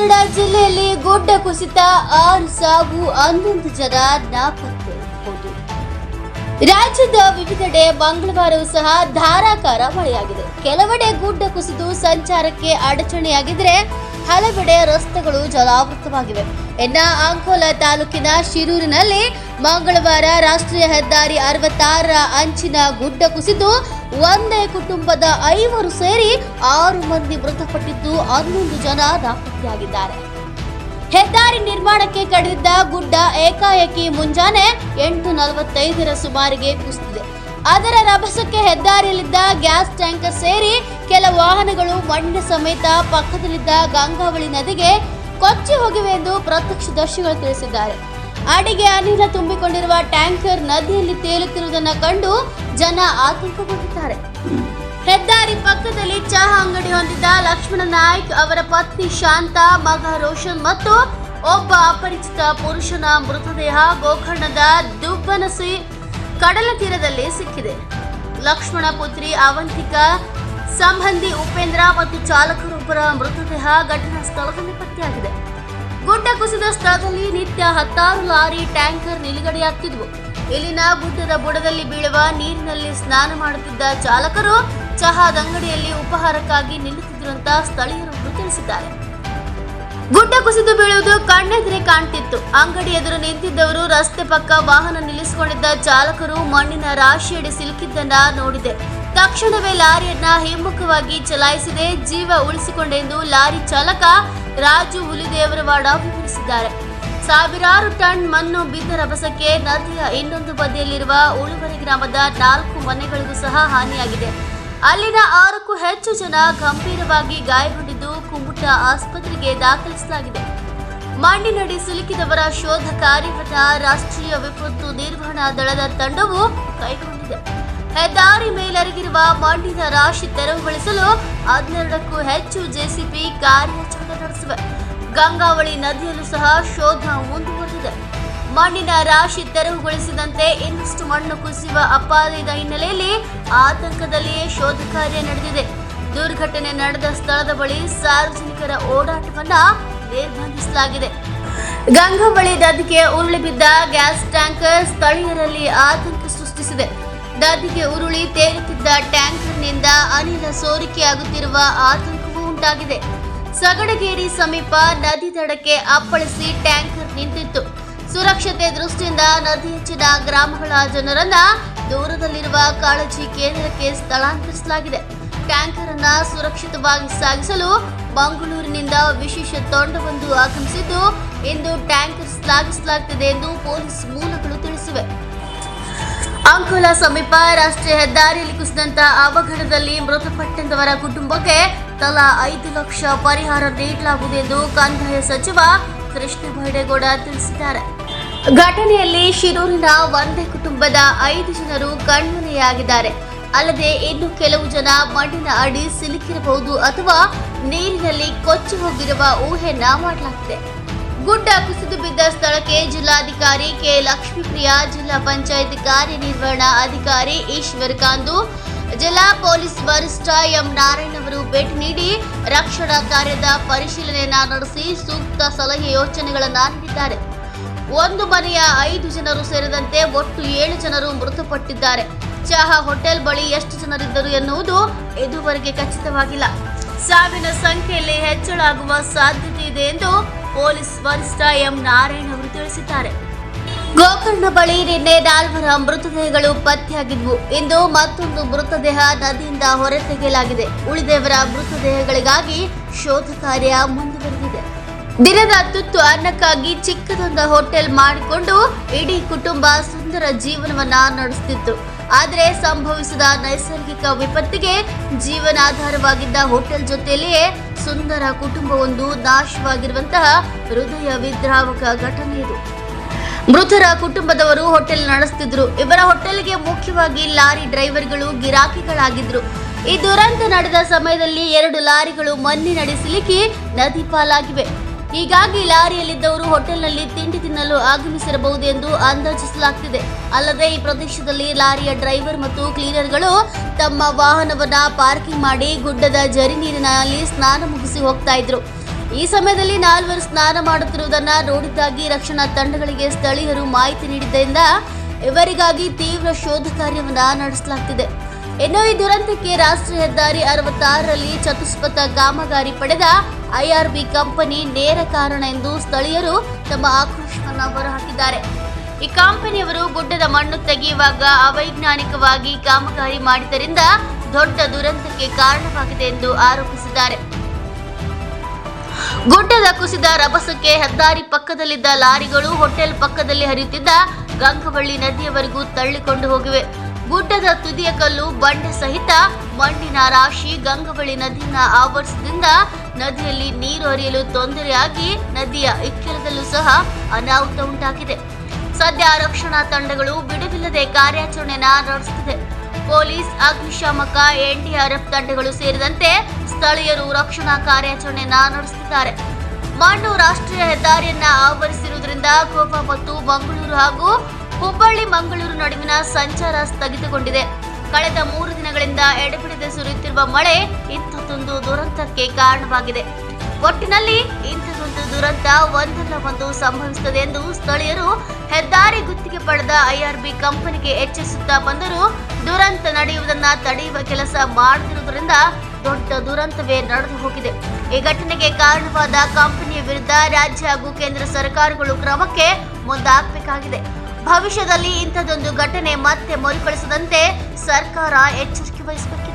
ರಾಯಗಢ ಜಿಲ್ಲೆಯಲ್ಲಿ ಗುಡ್ಡ ಕುಸಿತ, ಆರು ಸಾವು, ಹನ್ನೊಂದು ಜನ ನಾಪತ್ತೆ. ರಾಜ್ಯದ ವಿವಿಧೆಡೆ ಮಂಗಳವಾರವೂ ಸಹ ಧಾರಾಕಾರ ಮಳೆಯಾಗಿದೆ. ಕೆಲವೆಡೆ ಗುಡ್ಡ ಕುಸಿದು ಸಂಚಾರಕ್ಕೆ ಅಡಚಣೆಯಾಗಿದ್ರೆ ಹಲವೆಡೆ ರಸ್ತೆಗಳು ಜಲಾವೃತವಾಗಿವೆ. ಇನ್ನ ಅಂಕೋಲಾ ತಾಲೂಕಿನ ಶಿರೂರಿನಲ್ಲಿ ಮಂಗಳವಾರ ರಾಷ್ಟ್ರೀಯ ಹೆದ್ದಾರಿ ಅರವತ್ತಾರರ ಅಂಚಿನ ಗುಡ್ಡ ಕುಸಿದು ಒಂದೇ ಕುಟುಂಬದ ಐವರು ಸೇರಿ ಆರು ಮಂದಿ ಮೃತಪಟ್ಟಿದ್ದು ಹನ್ನೊಂದು ಜನ ನಾಪತ್ತೆಯಾಗಿದ್ದಾರೆ ಹೆದ್ದಾರಿ ನಿರ್ಮಾಣಕ್ಕೆ ಕಡಿದಿದ್ದ ಗುಡ್ಡ ಏಕಾಏಕಿ ಮುಂಜಾನೆ ಎಂಟು ನಲವತ್ತೈದರ ಸುಮಾರಿಗೆ ಕುಸಿದಿದೆ. ಅದರ ರಭಸಕ್ಕೆ ಹೆದ್ದಾರಿಯಲ್ಲಿದ್ದ ಗ್ಯಾಸ್ ಟ್ಯಾಂಕರ್ ಸೇರಿ ಕೆಲ ವಾಹನಗಳು ಮಣ್ಣಿನ ಸಮೇತ ಪಕ್ಕದಲ್ಲಿದ್ದ ಗಂಗಾವಳಿ ನದಿಗೆ ಕೊಚ್ಚಿ ಹೋಗಿವೆ ಎಂದು ಪ್ರತ್ಯಕ್ಷದರ್ಶಿಗಳು ತಿಳಿಸಿದ್ದಾರೆ. ಅಡಿಗೆ ಅನಿಲ ತುಂಬಿಕೊಂಡಿರುವ ಟ್ಯಾಂಕರ್ ನದಿಯಲ್ಲಿ ತೇಲುತ್ತಿರುವುದನ್ನು ಕಂಡು ಜನ ಆತಂಕಗೊಂಡಿದ್ದಾರೆ. ಹೆದ್ದಾರಿ ಪಕ್ಕದಲ್ಲಿ ಚಹಾ ಅಂಗಡಿ ಹೊಂದಿದ್ದ ಲಕ್ಷ್ಮಣ ನಾಯ್ಕ್ ಅವರ ಪತ್ನಿ ಶಾಂತ, ಮಗ ರೋಷನ್ ಮತ್ತು ಒಬ್ಬ ಅಪರಿಚಿತ ಪುರುಷನ ಮೃತದೇಹ ಗೋಕರ್ಣದ ದುಬ್ಬನಸಿ ಕಡಲ ತೀರದಲ್ಲಿ ಸಿಕ್ಕಿದೆ. ಲಕ್ಷ್ಮಣ ಪುತ್ರಿ ಅವಂತಿಕಾ ಸಂಬಂಧಿ ಉಪೇಂದ್ರ ಮತ್ತು ಚಾಲಕರೊಬ್ಬರ ಮೃತದೇಹ ಘಟನಾ ಸ್ಥಳದಲ್ಲಿ ಪತ್ತೆಯಾಗಿದೆ. ಗುಡ್ಡ ಕುಸಿದ ಸ್ಥಳದಲ್ಲಿ ನಿತ್ಯ ಹತ್ತಾರು ಲಾರಿ ಟ್ಯಾಂಕರ್ ನಿಲುಗಡೆಯಾಗ್ತಿದ್ವು ಇಲ್ಲಿನ ಗುಡ್ಡದ ಬುಡದಲ್ಲಿ ಬೀಳುವ ನೀರಿನಲ್ಲಿ ಸ್ನಾನ ಮಾಡುತ್ತಿದ್ದ ಚಾಲಕರು ಚಹಾದ ಅಂಗಡಿಯಲ್ಲಿ ಉಪಹಾರಕ್ಕಾಗಿ ನಿಲ್ಲುತ್ತಿದ್ರು ಅಂತ ಸ್ಥಳೀಯರೊಬ್ಬರು ತಿಳಿಸಿದ್ದಾರೆ. ಗುಡ್ಡ ಕುಸಿದು ಬೀಳುವುದು ಕಣ್ಣೆದುರೆ ಕಾಣ್ತಿತ್ತು. ಅಂಗಡಿ ಎದುರು ನಿಂತಿದ್ದವರು ರಸ್ತೆ ಪಕ್ಕ ವಾಹನ ನಿಲ್ಲಿಸಿಕೊಂಡಿದ್ದ ಚಾಲಕರು ಮಣ್ಣಿನ ರಾಶಿಯಡಿ ಸಿಲುಕಿದ್ದನ್ನ ನೋಡಿದೆ. ತಕ್ಷಣವೇ ಲಾರಿಯನ್ನ ಹಿಮ್ಮುಖವಾಗಿ ಚಲಾಯಿಸಿದೆ, ಜೀವ ಉಳಿಸಿಕೊಂಡೆಂದು ಲಾರಿ ಚಾಲಕ ರಾಜು ಹುಲಿದೇವರವಾಡ ವಿವರಿಸಿದ್ದಾರೆ ಸಾವಿರಾರು ಟನ್ ಮಣ್ಣು ಬಿದ್ದ ರಭಸಕ್ಕೆ ನದಿಯ ಇನ್ನೊಂದು ಬದಿಯಲ್ಲಿರುವ ಉಳುವರೆ ಗ್ರಾಮದ ನಾಲ್ಕು ಮನೆಗಳಿಗೂ ಸಹ ಹಾನಿಯಾಗಿದೆ. ಅಲ್ಲಿನ ಆರಕ್ಕೂ ಹೆಚ್ಚು ಜನ ಗಂಭೀರವಾಗಿ ಗಾಯಗೊಂಡಿದ್ದು ಕುಮುಟ ಆಸ್ಪತ್ರೆಗೆ ದಾಖಲಿಸಲಾಗಿದೆ. ಮಣ್ಣಿನಡಿ ಸಿಲುಕಿದವರ ಶೋಧ ಕಾರ್ಯವನ್ನ ರಾಷ್ಟ್ರೀಯ ವಿಪತ್ತು ನಿರ್ವಹಣಾ ದಳದ ತಂಡವು ಕೈಗೊಂಡಿದೆ. ಹೆದ್ದಾರಿ ಮೇಲರಿಗಿರುವ ಮಣ್ಣಿನ ರಾಶಿ ತೆರವುಗೊಳಿಸಲು ಹನ್ನೆರಡಕ್ಕೂ ಹೆಚ್ಚು ಜೆಸಿಬಿ ಕಾರ್ಯಾಚರಣೆ ನಡೆಸಿವೆ. ಗಂಗಾವಳಿ ನದಿಯಲ್ಲೂ ಸಹ ಶೋಧ ಮುಂದುವರೆದಿದೆ. ಮಣ್ಣಿನ ರಾಶಿ ತೆರವುಗೊಳಿಸಿದಂತೆ ಇನ್ನಷ್ಟು ಮಣ್ಣು ಕುಸಿಯುವ ಅಪಾಯದ ಹಿನ್ನೆಲೆಯಲ್ಲಿ ಆತಂಕದಲ್ಲಿಯೇ ಶೋಧ ಕಾರ್ಯ ನಡೆದಿದೆ. ದುರ್ಘಟನೆ ನಡೆದ ಸ್ಥಳದ ಬಳಿ ಸಾರ್ವಜನಿಕರ ಓಡಾಟವನ್ನ ನಿರ್ಬಂಧಿಸಲಾಗಿದೆ. ಗಂಗಾವಳಿ ನದಿಗೆ ಉರುಳಿ ಬಿದ್ದ ಗ್ಯಾಸ್ ಟ್ಯಾಂಕರ್ ಸ್ಥಳೀಯರಲ್ಲಿ ಆತಂಕ ನದಿಗೆ ಉರುಳಿ ತೇಲುತ್ತಿದ್ದ ಟ್ಯಾಂಕರ್ನಿಂದ ಅನಿಲ ಸೋರಿಕೆಯಾಗುತ್ತಿರುವ ಆತಂಕವೂ ಉಂಟಾಗಿದೆ. ಸಗಡಗೇರಿ ಸಮೀಪ ನದಿ ದಡಕ್ಕೆ ಅಪ್ಪಳಿಸಿ ಟ್ಯಾಂಕರ್ ನಿಂತಿತ್ತು. ಸುರಕ್ಷತೆ ದೃಷ್ಟಿಯಿಂದ ನದಿ ಹೆಚ್ಚಿನ ಗ್ರಾಮಗಳ ಜನರನ್ನ ದೂರದಲ್ಲಿರುವ ಕಾಳಜಿ ಕೇಂದ್ರಕ್ಕೆ ಸ್ಥಳಾಂತರಿಸಲಾಗಿದೆ. ಟ್ಯಾಂಕರ್ ಅನ್ನ ಸುರಕ್ಷಿತವಾಗಿ ಸಾಗಿಸಲು ಮಂಗಳೂರಿನಿಂದ ವಿಶೇಷ ತಂಡವೊಂದು ಆಗಮಿಸಿದ್ದು, ಇಂದು ಟ್ಯಾಂಕರ್ ಸಾಗಿಸಲಾಗುತ್ತಿದೆ ಎಂದು ಪೊಲೀಸ್ ಮೂಲಗಳು ತಿಳಿಸಿವೆ. ಅಂಕೋಲ ಸಮೀಪ ರಾಷ್ಟ್ರೀಯ ಹೆದ್ದಾರಿಯಲ್ಲಿ ಕುಸಿದಂತ ಅವಘಡದಲ್ಲಿ ಮೃತಪಟ್ಟಂತವರ ಕುಟುಂಬಕ್ಕೆ ತಲಾ ಐದು ಲಕ್ಷ ಪರಿಹಾರ ನೀಡಲಾಗುವುದು ಎಂದು ಕಂದಾಯ ಸಚಿವ ಕೃಷ್ಣ ಬೈರೇಗೌಡ ತಿಳಿಸಿದ್ದಾರೆ. ಘಟನೆಯಲ್ಲಿ ಶಿರೂರಿನ ಒಂದೇ ಕುಟುಂಬದ ಐದು ಜನರು ಕಣ್ಮನೆಯಾಗಿದ್ದಾರೆ ಅಲ್ಲದೆ ಇನ್ನು ಕೆಲವು ಜನ ಮಣ್ಣಿನ ಅಡಿ ಸಿಲುಕಿರಬಹುದು ಅಥವಾ ನೀರಿನಲ್ಲಿ ಕೊಚ್ಚಿ ಹೋಗಿರುವ ಊಹೆಯನ್ನ ಮಾಡಲಾಗಿದೆ. ಗುಡ್ಡ ಕುಸಿದು ಬಿದ್ದ ಸ್ಥಳಕ್ಕೆ ಜಿಲ್ಲಾಧಿಕಾರಿ ಕೆ. ಲಕ್ಷ್ಮೀಪ್ರಿಯಾ, ಜಿಲ್ಲಾ ಪಂಚಾಯತ್ ಕಾರ್ಯನಿರ್ವಹಣಾ ಅಧಿಕಾರಿ ಈಶ್ವರ್ ಕಾಂದು, ಜಿಲ್ಲಾ ಪೊಲೀಸ್ ವರಿಷ್ಠ ಎಂ. ನಾರಾಯಣ್ ಅವರು ಭೇಟಿ ನೀಡಿ ರಕ್ಷಣಾ ಕಾರ್ಯದ ಪರಿಶೀಲನೆಯನ್ನ ನಡೆಸಿ ಸೂಕ್ತ ಸಲಹೆ ಯೋಚನೆಗಳನ್ನು ನೀಡಿದ್ದಾರೆ. ಒಂದು ಮನೆಯ ಐದು ಜನರು ಸೇರಿದಂತೆ ಒಟ್ಟು ಏಳು ಜನರು ಮೃತಪಟ್ಟಿದ್ದಾರೆ. ಚಹಾ ಹೋಟೆಲ್ ಬಳಿ ಎಷ್ಟು ಜನರಿದ್ದರು ಎನ್ನುವುದು ಇದುವರೆಗೆ ಖಚಿತವಾಗಿಲ್ಲ. ಸಾವಿನ ಸಂಖ್ಯೆಯಲ್ಲಿ ಹೆಚ್ಚಳ ಆಗುವ ಸಾಧ್ಯತೆ ಇದೆ ಎಂದು ಪೊಲೀಸ್ ವರಿಷ್ಠ ಎಂ ನಾರಾಯಣ್ ಅವರು ತಿಳಿಸಿದ್ದಾರೆ. ಗೋಕರ್ಣ ಬಳಿ ನಿನ್ನೆ ನಾಲ್ವರ ಮೃತದೇಹಗಳು ಪತ್ತೆಯಾಗಿದ್ವು. ಇಂದು ಮತ್ತೊಂದು ಮೃತದೇಹ ನದಿಯಿಂದ ಹೊರತೆಗೆಯಲಾಗಿದೆ. ಉಳಿದವರ ಮೃತದೇಹಗಳಿಗಾಗಿ ಶೋಧ ಕಾರ್ಯ ಮುಂದುವರೆದಿದೆ. ದಿನದ ತುತ್ತು ಅನ್ನಕ್ಕಾಗಿ ಚಿಕ್ಕದೊಂದು ಹೋಟೆಲ್ ಮಾಡಿಕೊಂಡು ಇಡೀ ಕುಟುಂಬ ಸುಂದರ ಜೀವನವನ್ನ ನಡೆಸುತ್ತಿತ್ತು ಆದರೆ ಸಂಭವಿಸಿದ ನೈಸರ್ಗಿಕ ವಿಪತ್ತಿಗೆ ಜೀವನಾಧಾರವಾಗಿದ್ದ ಹೋಟೆಲ್ ಜೊತೆಯಲ್ಲಿಯೇ ಸುಂದರ ಕುಟುಂಬವೊಂದು ನಾಶವಾಗಿರುವಂತಹ ಹೃದಯ ವಿದ್ರಾವಕ ಘಟನೆ ಇದು. ಮೃತರ ಕುಟುಂಬದವರು ಹೋಟೆಲ್ ನಡೆಸುತ್ತಿದ್ರು ಇವರ ಹೋಟೆಲ್ಗೆ ಮುಖ್ಯವಾಗಿ ಲಾರಿ ಡ್ರೈವರ್ಗಳು ಗಿರಾಕಿಗಳಾಗಿದ್ರು. ಈ ದುರಂತ ನಡೆದ ಸಮಯದಲ್ಲಿ ಎರಡು ಲಾರಿಗಳು ಮನ್ನಿ ನಡೆಸಲಿಕ್ಕೆ ನದಿ ಪಾಲಾಗಿವೆ. ಹೀಗಾಗಿ ಲಾರಿಯಲ್ಲಿದ್ದವರು ಹೋಟೆಲ್ನಲ್ಲಿ ತಿಂಡಿ ತಿನ್ನಲು ಆಗಮಿಸಿರಬಹುದು ಎಂದು ಅಂದಾಜಿಸಲಾಗ್ತಿದೆ. ಅಲ್ಲದೆ ಈ ಪ್ರದೇಶದಲ್ಲಿ ಲಾರಿಯ ಡ್ರೈವರ್ ಮತ್ತು ಕ್ಲೀನರ್ಗಳು ತಮ್ಮ ವಾಹನವನ್ನ ಪಾರ್ಕಿಂಗ್ ಮಾಡಿ ಗುಡ್ಡದ ಜರಿ ನೀರಿನಲ್ಲಿ ಸ್ನಾನ ಮುಗಿಸಿ ಹೋಗ್ತಾ ಇದ್ರು. ಈ ಸಮಯದಲ್ಲಿ ನಾಲ್ವರು ಸ್ನಾನ ಮಾಡುತ್ತಿರುವುದನ್ನ ನೋಡಿದ್ದಾಗಿ ರಕ್ಷಣಾ ತಂಡಗಳಿಗೆ ಸ್ಥಳೀಯರು ಮಾಹಿತಿ ನೀಡಿದ್ದರಿಂದ ಇವರಿಗಾಗಿ ತೀವ್ರ ಶೋಧ ಕಾರ್ಯವನ್ನ ನಡೆಸಲಾಗ್ತಿದೆ. ಇನ್ನು ಈ ದುರಂತಕ್ಕೆ ರಾಷ್ಟ್ರೀಯ ಹೆದ್ದಾರಿ ಅರವತ್ತಾರರಲ್ಲಿ ಚತುಷ್ಪಥ ಕಾಮಗಾರಿ ಪಡೆದ ಐಆರ್ಬಿ ಕಂಪನಿ ನೇರ ಕಾರಣ ಎಂದು ಸ್ಥಳೀಯರು ತಮ್ಮ ಆಕ್ರೋಶವನ್ನು ಹೊರಹಾಕಿದ್ದಾರೆ. ಈ ಕಂಪನಿಯವರು ಗುಡ್ಡದ ಮಣ್ಣು ತೆಗೆಯುವಾಗ ಅವೈಜ್ಞಾನಿಕವಾಗಿ ಕಾಮಗಾರಿ ಮಾಡಿದ್ದರಿಂದ ದೊಡ್ಡ ದುರಂತಕ್ಕೆ ಕಾರಣವಾಗಿದೆ ಎಂದು ಆರೋಪಿಸಿದ್ದಾರೆ. ಗುಡ್ಡದ ಕುಸಿದ ರಭಸಕ್ಕೆ ಹೆದ್ದಾರಿ ಪಕ್ಕದಲ್ಲಿದ್ದ ಲಾರಿಗಳು ಹೋಟೆಲ್ ಪಕ್ಕದಲ್ಲಿ ಹರಿಯುತ್ತಿದ್ದ ಗಂಗವಳ್ಳಿ ನದಿಯವರೆಗೂ ತಳ್ಳಿಕೊಂಡು ಹೋಗಿವೆ. ಗುಡ್ಡದ ತುದಿಯ ಕಲ್ಲು ಬಂಡೆ ಸಹಿತ ಮಣ್ಣಿನ ರಾಶಿ ಗಂಗವಳ್ಳಿ ನದಿಯ ಆವರಿಸದಿಂದ ನದಿಯಲ್ಲಿ ನೀರು ಹರಿಯಲು ತೊಂದರೆಯಾಗಿ ನದಿಯ ಇಕ್ಕೆಲದಲ್ಲೂ ಸಹ ಅನಾಹುತ ಉಂಟಾಗಿದೆ. ಸದ್ಯ ರಕ್ಷಣಾ ತಂಡಗಳು ಬಿಡುವಿಲ್ಲದೆ ಕಾರ್ಯಾಚರಣೆ ನಡೆಸುತ್ತಿದೆ. ಪೊಲೀಸ್, ಅಗ್ನಿಶಾಮಕ, ಎನ್ಡಿಆರ್ಎಫ್ ತಂಡಗಳು ಸೇರಿದಂತೆ ಸ್ಥಳೀಯರು ರಕ್ಷಣಾ ಕಾರ್ಯಾಚರಣೆ ನಡೆಸುತ್ತಿದ್ದಾರೆ. ಮಣ್ಣು ರಾಷ್ಟ್ರೀಯ ಹೆದ್ದಾರಿಯನ್ನ ಆವರಿಸಿರುವುದರಿಂದ ಗೋವಾ ಮತ್ತು ಮಂಗಳೂರು ಹಾಗೂ ಹುಬ್ಬಳ್ಳಿ, ಮಂಗಳೂರು ನಡುವಿನ ಸಂಚಾರ ಸ್ಥಗಿತಗೊಂಡಿದೆ. ಕಳೆದ ಮೂರು ದಿನಗಳಿಂದ ಎಡೆಬಿಡದೆ ಸುರಿಯುತ್ತಿರುವ ಮಳೆ ಇಂಥದ್ದೊಂದು ದುರಂತಕ್ಕೆ ಕಾರಣವಾಗಿದೆ. ಒಟ್ಟಿನಲ್ಲಿ ಇಂಥದೊಂದು ದುರಂತ ಒಂದಲ್ಲ ಒಂದು ಸಂಭವಿಸುತ್ತದೆ ಎಂದು ಸ್ಥಳೀಯರು ಹೆದ್ದಾರಿ ಗುತ್ತಿಗೆ ಪಡೆದ ಐಆರ್ಬಿ ಕಂಪನಿಗೆ ಎಚ್ಚರಿಸುತ್ತಾ ಬಂದರೂ ದುರಂತ ನಡೆಯುವುದನ್ನ ತಡೆಯುವ ಕೆಲಸ ಮಾಡುತ್ತಿರುವುದರಿಂದ ದೊಡ್ಡ ದುರಂತವೇ ನಡೆದು ಹೋಗಿದೆ. ಈ ಘಟನೆಗೆ ಕಾರಣವಾದ ಕಂಪನಿಯ ವಿರುದ್ಧ ರಾಜ್ಯ ಹಾಗೂ ಕೇಂದ್ರ ಸರ್ಕಾರಗಳು ಕ್ರಮಕ್ಕೆ ಮುಂದಾಗಬೇಕಾಗಿದೆ. ಭವಿಷ್ಯದಲ್ಲಿ ಇಂಥದೊಂದು ಘಟನೆ ಮತ್ತೆ ಮರುಕಳಿಸದಂತೆ ಸರ್ಕಾರ ಎಚ್ಚರಿಕೆ ವಹಿಸಬೇಕಿದೆ.